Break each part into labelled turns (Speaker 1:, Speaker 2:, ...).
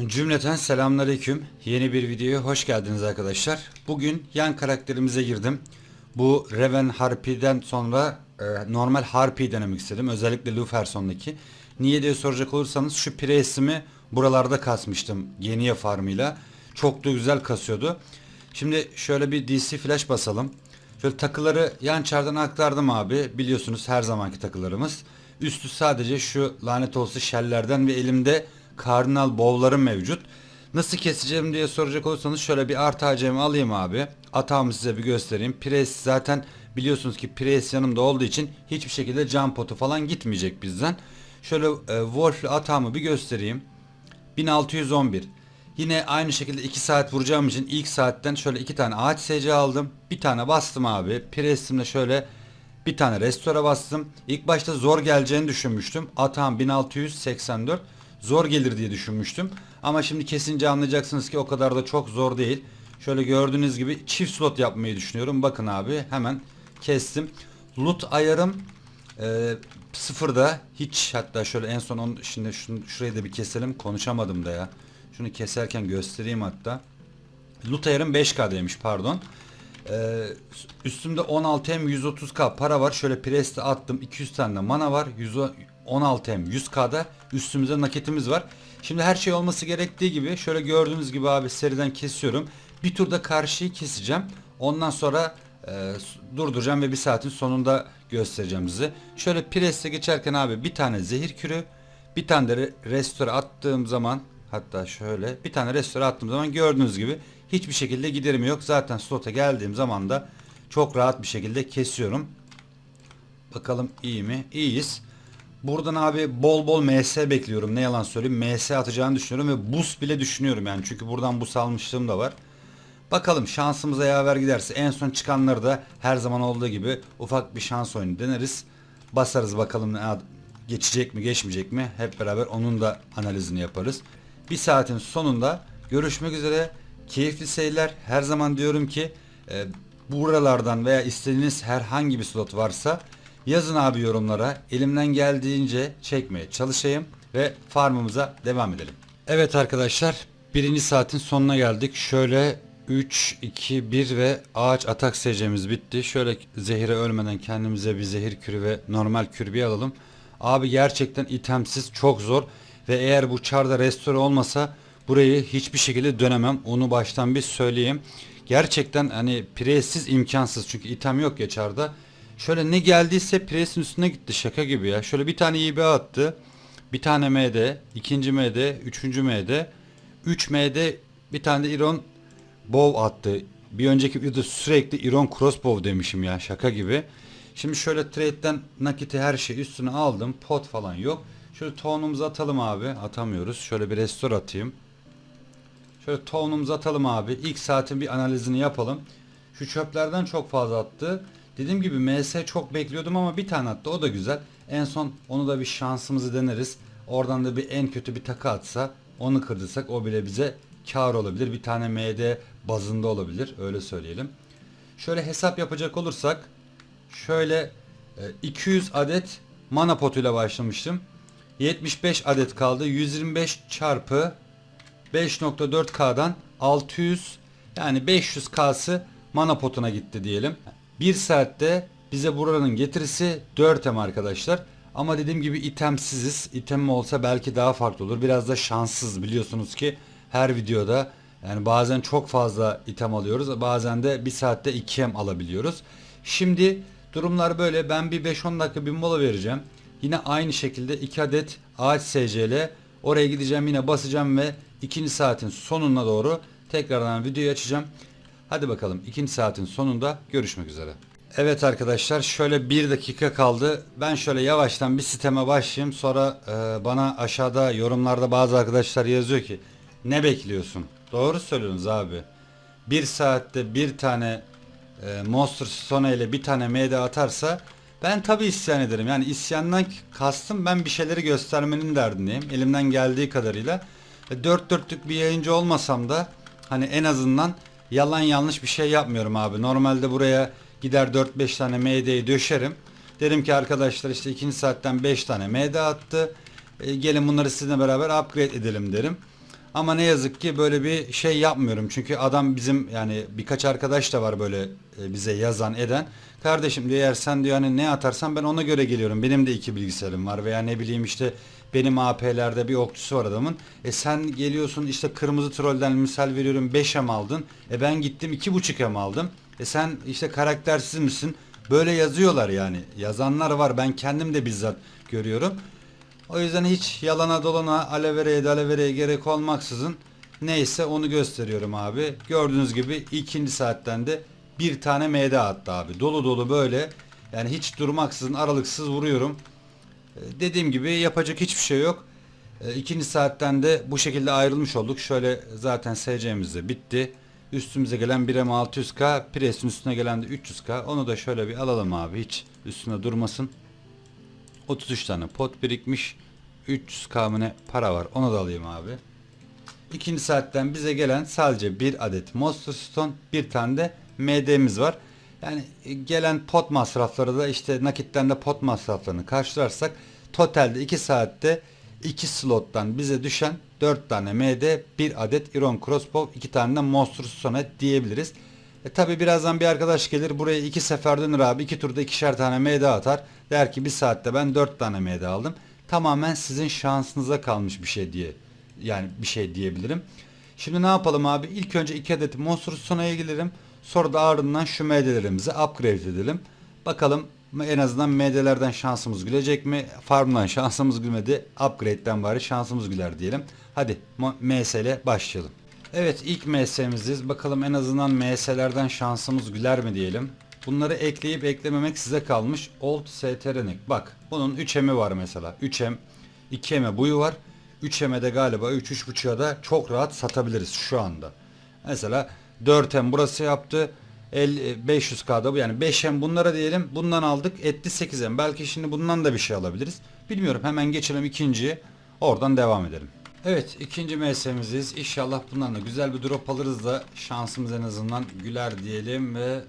Speaker 1: Cümleten selamünaleyküm. Yeni bir videoya hoş geldiniz arkadaşlar. Bugün yan karakterimize girdim. Bu Reven Harpy'den sonra e, normal Harpy denemek istedim. Özellikle Luferson'daki. Niye diye soracak olursanız şu presimi buralarda kasmıştım Geniye farmıyla. Çok da güzel kasıyordu. Şimdi şöyle bir DC flash basalım. Şöyle takıları yan çardan aktardım abi. Biliyorsunuz her zamanki takılarımız. Üstü sadece şu lanet olsun şellerden ve elimde kardinal bowlarım mevcut. Nasıl keseceğim diye soracak olursanız şöyle bir artı harcamı alayım abi. Atağımı size bir göstereyim. Pres zaten biliyorsunuz ki pres yanımda olduğu için hiçbir şekilde cam potu falan gitmeyecek bizden. Şöyle e, Wolf'le atağımı bir göstereyim. 1611. Yine aynı şekilde 2 saat vuracağım için ilk saatten şöyle 2 tane ağaç SC aldım. Bir tane bastım abi. Presimle şöyle bir tane restora bastım. İlk başta zor geleceğini düşünmüştüm. Atağım 1684. Zor gelir diye düşünmüştüm. Ama şimdi kesince anlayacaksınız ki o kadar da çok zor değil. Şöyle gördüğünüz gibi çift slot yapmayı düşünüyorum. Bakın abi hemen kestim. Loot ayarım e, sıfırda hiç hatta şöyle en son onu, şimdi şunu, şurayı da bir keselim konuşamadım da ya. Şunu keserken göstereyim hatta. Loot ayarım 5K'daymış pardon. Ee, üstümde 16M 130K para var. Şöyle preste attım. 200 tane mana var. 100, 16M 100K'da üstümüzde nakitimiz var. Şimdi her şey olması gerektiği gibi şöyle gördüğünüz gibi abi seriden kesiyorum. Bir turda karşıyı keseceğim. Ondan sonra e, durduracağım ve bir saatin sonunda göstereceğim size. Şöyle preste geçerken abi bir tane zehir kürü, bir tane de re- restore attığım zaman hatta şöyle bir tane restore attığım zaman gördüğünüz gibi hiçbir şekilde giderim yok. Zaten slota geldiğim zaman da çok rahat bir şekilde kesiyorum. Bakalım iyi mi? İyiyiz. Buradan abi bol bol MS bekliyorum. Ne yalan söyleyeyim. MS atacağını düşünüyorum ve boost bile düşünüyorum yani. Çünkü buradan boost almışlığım da var. Bakalım şansımıza yaver giderse en son çıkanları da her zaman olduğu gibi ufak bir şans oyunu deneriz. Basarız bakalım geçecek mi geçmeyecek mi hep beraber onun da analizini yaparız. Bir saatin sonunda görüşmek üzere. Keyifli seyirler. Her zaman diyorum ki e, buralardan veya istediğiniz herhangi bir slot varsa yazın abi yorumlara. Elimden geldiğince çekmeye çalışayım ve farmımıza devam edelim. Evet arkadaşlar birinci saatin sonuna geldik. Şöyle 3, 2, 1 ve ağaç atak secemiz bitti. Şöyle zehire ölmeden kendimize bir zehir kürü ve normal kürbi alalım. Abi gerçekten itemsiz çok zor ve eğer bu çarda restore olmasa burayı hiçbir şekilde dönemem. Onu baştan bir söyleyeyim. Gerçekten hani presiz imkansız çünkü item yok ya çarda. Şöyle ne geldiyse presin üstüne gitti şaka gibi ya. Şöyle bir tane IB attı. Bir tane MD, ikinci MD, üçüncü MD, 3 MD, bir tane de Iron Bow attı. Bir önceki videoda sürekli Iron Crossbow demişim ya şaka gibi. Şimdi şöyle trade'den nakiti her şey üstüne aldım. Pot falan yok. Şöyle town'umuzu atalım abi. Atamıyoruz. Şöyle bir restore atayım. Şöyle town'umuzu atalım abi. İlk saatin bir analizini yapalım. Şu çöplerden çok fazla attı. Dediğim gibi MS çok bekliyordum ama bir tane attı. O da güzel. En son onu da bir şansımızı deneriz. Oradan da bir en kötü bir takı atsa onu kırdırsak o bile bize kar olabilir. Bir tane MD bazında olabilir. Öyle söyleyelim. Şöyle hesap yapacak olursak şöyle e, 200 adet mana potuyla başlamıştım. 75 adet kaldı. 125 çarpı 5.4K'dan 600 yani 500K'sı mana potuna gitti diyelim. 1 saatte bize buranın getirisi 4M arkadaşlar. Ama dediğim gibi itemsiziz. İtem olsa belki daha farklı olur. Biraz da şanssız biliyorsunuz ki her videoda yani bazen çok fazla item alıyoruz. Bazen de bir saatte 2M alabiliyoruz. Şimdi durumlar böyle. Ben bir 5-10 dakika bir mola vereceğim. Yine aynı şekilde 2 adet ağaç SC'le oraya gideceğim yine basacağım ve ikinci saatin sonuna doğru tekrardan videoyu açacağım. Hadi bakalım ikinci saatin sonunda görüşmek üzere. Evet arkadaşlar şöyle bir dakika kaldı. Ben şöyle yavaştan bir siteme başlayayım. Sonra e, bana aşağıda yorumlarda bazı arkadaşlar yazıyor ki ne bekliyorsun? Doğru söylüyorsunuz abi. Bir saatte bir tane e, Monster Stone ile bir tane MD atarsa ben tabi isyan ederim. Yani isyandan kastım ben bir şeyleri göstermenin derdindeyim. Elimden geldiği kadarıyla. E, dört dörtlük bir yayıncı olmasam da hani en azından yalan yanlış bir şey yapmıyorum abi. Normalde buraya gider 4-5 tane MD'yi döşerim. Derim ki arkadaşlar işte ikinci saatten 5 tane MD attı. E, gelin bunları sizinle beraber upgrade edelim derim. Ama ne yazık ki böyle bir şey yapmıyorum. Çünkü adam bizim yani birkaç arkadaş da var böyle e, bize yazan eden. Kardeşim diyor eğer sen diyor hani ne atarsan ben ona göre geliyorum. Benim de iki bilgisayarım var veya ne bileyim işte benim AP'lerde bir okçusu var adamın. E sen geliyorsun işte kırmızı trolden misal veriyorum 5M aldın. E ben gittim 2.5M aldım. E sen işte karaktersiz misin? Böyle yazıyorlar yani. Yazanlar var. Ben kendim de bizzat görüyorum. O yüzden hiç yalana dolana alevereye de alevereye gerek olmaksızın neyse onu gösteriyorum abi. Gördüğünüz gibi ikinci saatten de bir tane MD attı abi. Dolu dolu böyle yani hiç durmaksızın aralıksız vuruyorum. Ee, Dediğim gibi yapacak hiçbir şey yok. Ee, İkinci saatten de bu şekilde ayrılmış olduk. Şöyle zaten SC'miz de bitti. Üstümüze gelen 1 600k, Pres'in üstüne gelen de 300k. Onu da şöyle bir alalım abi hiç üstüne durmasın. 33 tane pot birikmiş. 300 kamine para var. Onu da alayım abi. İkinci saatten bize gelen sadece bir adet Monster Stone, bir tane de MD'miz var. Yani e, gelen pot masrafları da işte nakitten de pot masraflarını karşılarsak totalde 2 saatte 2 slottan bize düşen 4 tane MD, 1 adet Iron Crossbow, 2 tane de Monster Stone diyebiliriz. E tabi birazdan bir arkadaş gelir buraya iki sefer dönür abi iki turda ikişer tane MD atar. Der ki bir saatte ben dört tane MD aldım. Tamamen sizin şansınıza kalmış bir şey diye. Yani bir şey diyebilirim. Şimdi ne yapalım abi? İlk önce iki adet Monster Sona'ya gidelim. Sonra da ardından şu MD'lerimizi upgrade edelim. Bakalım en azından MD'lerden şansımız gülecek mi? Farm'dan şansımız gülmedi. Upgrade'den bari şansımız güler diyelim. Hadi MS ile başlayalım. Evet ilk MS'miziz. Bakalım en azından MS'lerden şansımız güler mi diyelim. Bunları ekleyip eklememek size kalmış. Old STR'nik. Bak bunun 3M'i var mesela. 3M, 2M buyu var. 3M'de galiba 3-3.5'a da çok rahat satabiliriz şu anda. Mesela 4M burası yaptı. 500K'da bu yani 5M bunlara diyelim. Bundan aldık etti 8M. Belki şimdi bundan da bir şey alabiliriz. Bilmiyorum hemen geçelim ikinciye. Oradan devam edelim. Evet ikinci MS'miziz. İnşallah bundan da güzel bir drop alırız da şansımız en azından güler diyelim ve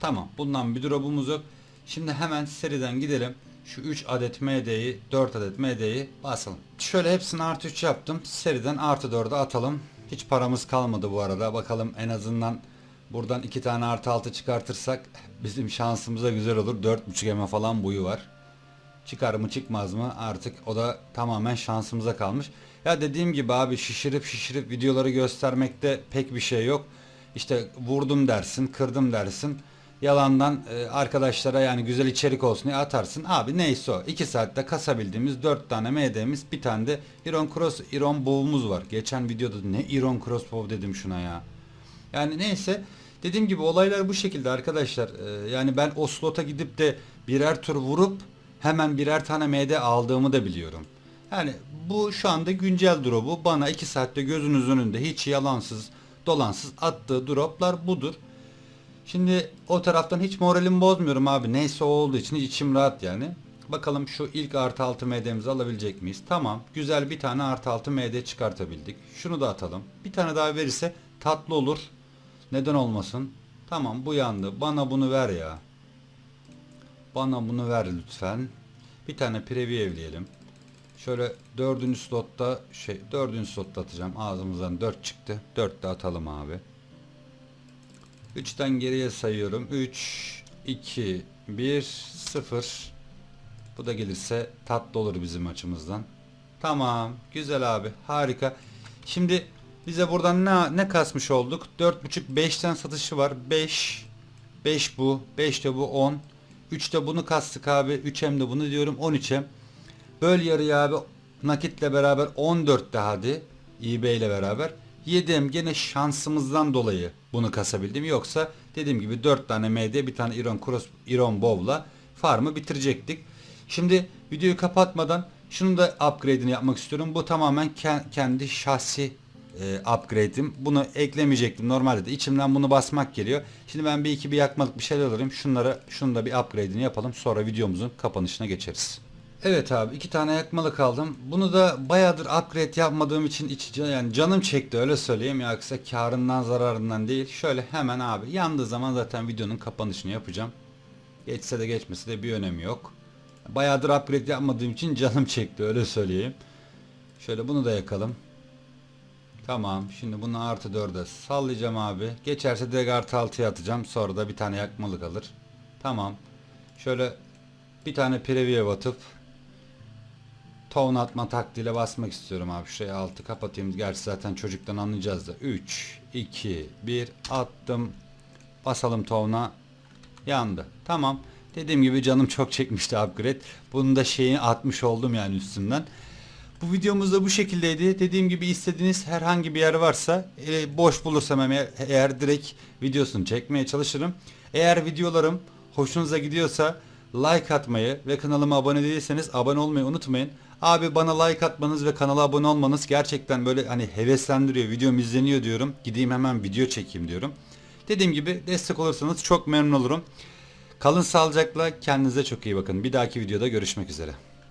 Speaker 1: tamam bundan bir drop'umuz yok. Şimdi hemen seriden gidelim. Şu 3 adet MD'yi 4 adet MD'yi basalım. Şöyle hepsini artı 3 yaptım. Seriden artı 4'e atalım. Hiç paramız kalmadı bu arada. Bakalım en azından buradan 2 tane artı 6 çıkartırsak bizim şansımıza güzel olur. 4.5 eme falan boyu var. Çıkar mı çıkmaz mı artık o da tamamen şansımıza kalmış. Ya dediğim gibi abi şişirip şişirip videoları göstermekte pek bir şey yok. İşte vurdum dersin, kırdım dersin. Yalandan e, arkadaşlara yani güzel içerik olsun diye atarsın. Abi neyse o. 2 saatte kasabildiğimiz 4 tane MD'miz bir tane de Iron Cross Iron Bow'umuz var. Geçen videoda ne Iron Crossbow dedim şuna ya. Yani neyse dediğim gibi olaylar bu şekilde arkadaşlar. Ee, yani ben o slota gidip de birer tur vurup hemen birer tane MD aldığımı da biliyorum. Yani bu şu anda güncel drop'u bana 2 saatte gözünüzün önünde hiç yalansız dolansız attığı droplar budur. Şimdi o taraftan hiç moralimi bozmuyorum abi. Neyse o olduğu için içim rahat yani. Bakalım şu ilk artı 6 MD'mizi alabilecek miyiz? Tamam. Güzel bir tane artı 6 MD çıkartabildik. Şunu da atalım. Bir tane daha verirse tatlı olur. Neden olmasın? Tamam bu yandı. Bana bunu ver ya. Bana bunu ver lütfen. Bir tane preview evleyelim. Şöyle dördüncü slotta şey dördüncü slotta atacağım. Ağzımızdan dört çıktı. Dört de atalım abi. Üçten geriye sayıyorum. Üç, iki, bir, sıfır. Bu da gelirse tatlı olur bizim açımızdan. Tamam. Güzel abi. Harika. Şimdi bize buradan ne, ne kasmış olduk? 4.5 5'ten satışı var. 5 5 bu. 5 de bu 10. 3 de bunu kastık abi. 3'em de bunu diyorum 13'em. Böl yarıyı abi nakitle beraber 14 de hadi. eBay ile beraber. 7'em gene şansımızdan dolayı bunu kasabildim. Yoksa dediğim gibi 4 tane MD bir tane Iron Cross Iron Bow'la farmı bitirecektik. Şimdi videoyu kapatmadan şunu da upgrade'ini yapmak istiyorum. Bu tamamen ke- kendi şahsi e, upgrade'im. Bunu eklemeyecektim. Normalde de içimden bunu basmak geliyor. Şimdi ben bir iki bir yakmalık bir şeyler alırım. Şunlara şunu da bir upgrade'ini yapalım. Sonra videomuzun kapanışına geçeriz. Evet abi iki tane yakmalık aldım. Bunu da bayağıdır upgrade yapmadığım için iç, yani canım çekti öyle söyleyeyim. Yoksa karından zararından değil. Şöyle hemen abi yandığı zaman zaten videonun kapanışını yapacağım. Geçse de geçmese de bir önemi yok. Bayağıdır upgrade yapmadığım için canım çekti öyle söyleyeyim. Şöyle bunu da yakalım. Tamam. Şimdi bunu artı 4'e sallayacağım abi. Geçerse direkt artı 6'ya atacağım. Sonra da bir tane yakmalı kalır. Tamam. Şöyle bir tane preview atıp tone atma taktiğiyle basmak istiyorum abi. Şuraya altı kapatayım. Gerçi zaten çocuktan anlayacağız da. 3, 2, 1 attım. Basalım tone'a. Yandı. Tamam. Dediğim gibi canım çok çekmişti upgrade. Bunun da şeyini atmış oldum yani üstünden. Bu videomuz da bu şekildeydi. Dediğim gibi istediğiniz herhangi bir yer varsa e, boş bulursam eğer direkt videosunu çekmeye çalışırım. Eğer videolarım hoşunuza gidiyorsa like atmayı ve kanalıma abone değilseniz abone olmayı unutmayın. Abi bana like atmanız ve kanala abone olmanız gerçekten böyle hani heveslendiriyor. Videom izleniyor diyorum. Gideyim hemen video çekeyim diyorum. Dediğim gibi destek olursanız çok memnun olurum. Kalın sağlıcakla kendinize çok iyi bakın. Bir dahaki videoda görüşmek üzere.